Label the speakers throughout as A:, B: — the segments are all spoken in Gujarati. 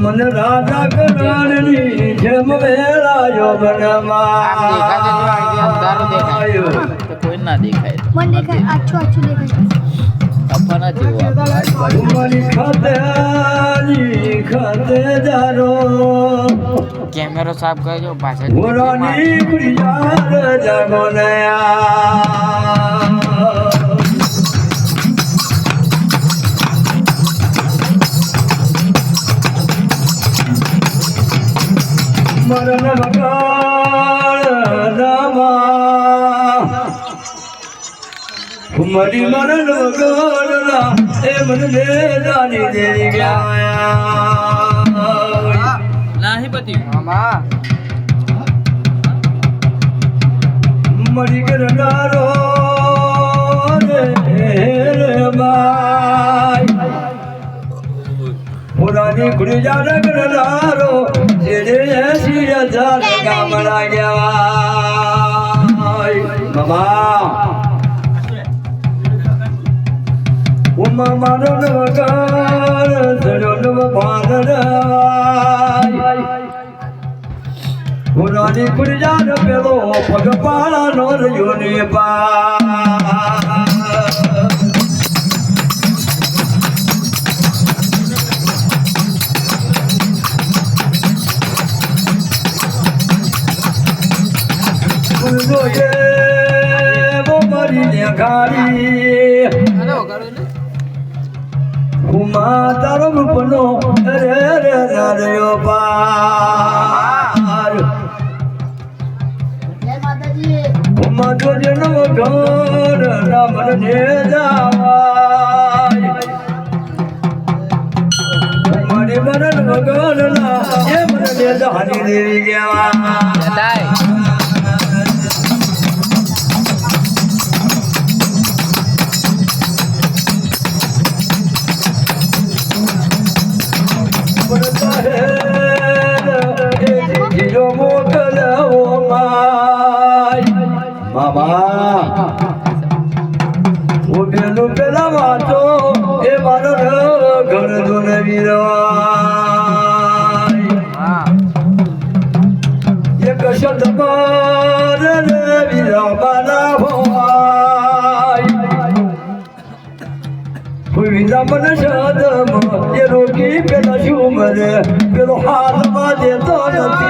A: મન રાજા કરાણની જેમ વેળાયો બનમાયો
B: કોઈ ના દેખાય
C: મને દેખાય આછું આછું દેખાય.
A: ખાતે જારો
B: કેમેરો સાફ કરજો પાછળ
A: મરી મરણ વગાડના એ મને ને દેવી ગયા
B: નહીં પતિ મામા
A: મરી કરનારો પુરાની કરનારો જેને શિર ગામડા ગયા મમા ઉમા માનો નવકાર સડો નવ ભાનરાય પુરાની ગુડિયા પેલો પગપાળા નો રહ્યો ને પા ગાડી ઉમા તારો રૂપનો રે રે નારયો રામ ને મને દેવી દેવી ગયા
B: બતાય
A: મામા. ઉભેલું પેલા વાંચો, એ મારો ઘર દુન
B: હા
A: એક શબ્દ માર રે વીરા મારા ભવાય વિધા મને શબ્દ એ રોકી પેલા શું મરે? પેલો હાથમાં દેતો નથી.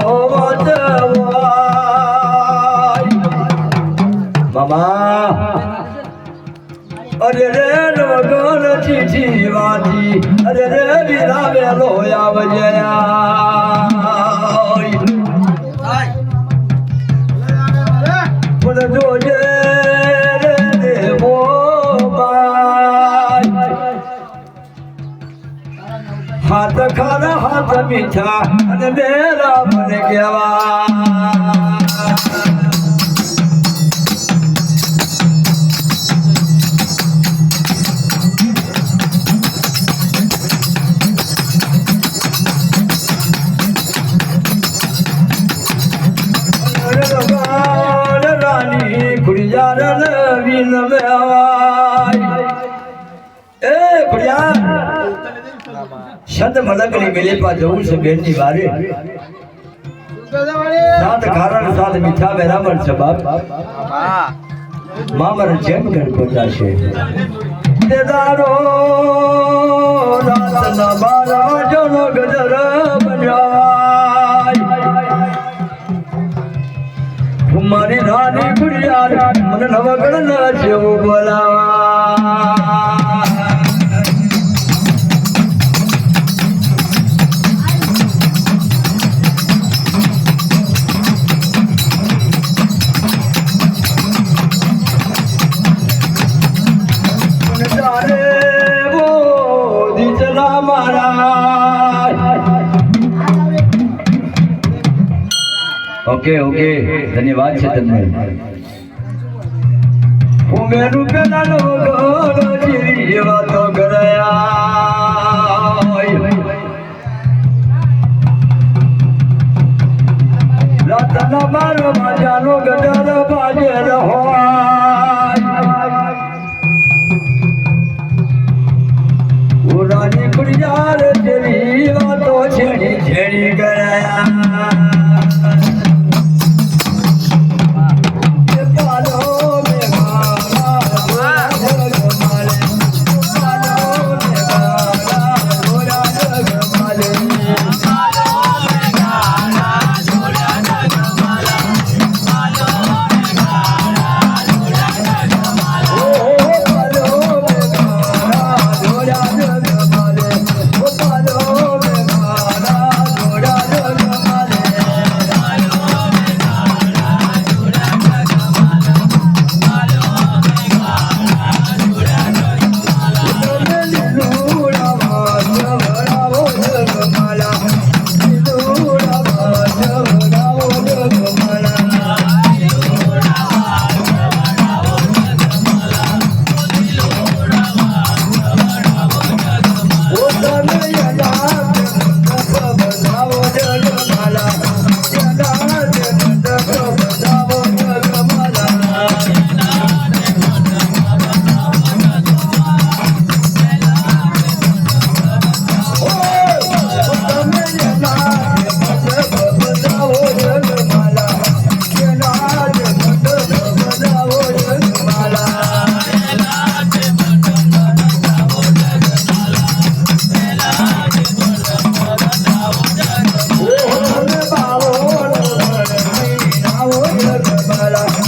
A: વીરા વેલો આવજયા પણ જોજે રે દેવો હાથ ખાના હાથ મીઠા અને મેરા મને કહેવા સંત મલકની મેલે પા જવું છે બેનની વારે. સાત કારણ, સાત મીઠા બરાબર છે, બાપ. મામર જેમ ગણપતા છે તે દારો રાત ના બારા જનો ગજર બન્યાય. મારી નાની ગુડિયાર મને નવગણ ના જેવું બોલાવા ઓકે ઓકે. ધન્યવાદ છે તમને. ઉમેરું મેરું પેલા લોકો જીરી વાતો કર્યા રતન મારો માજાનો ગદર બાજે રહો ઉરાની કુડિયાર જેવી વાતો છેડી છેડી ગયા Bala.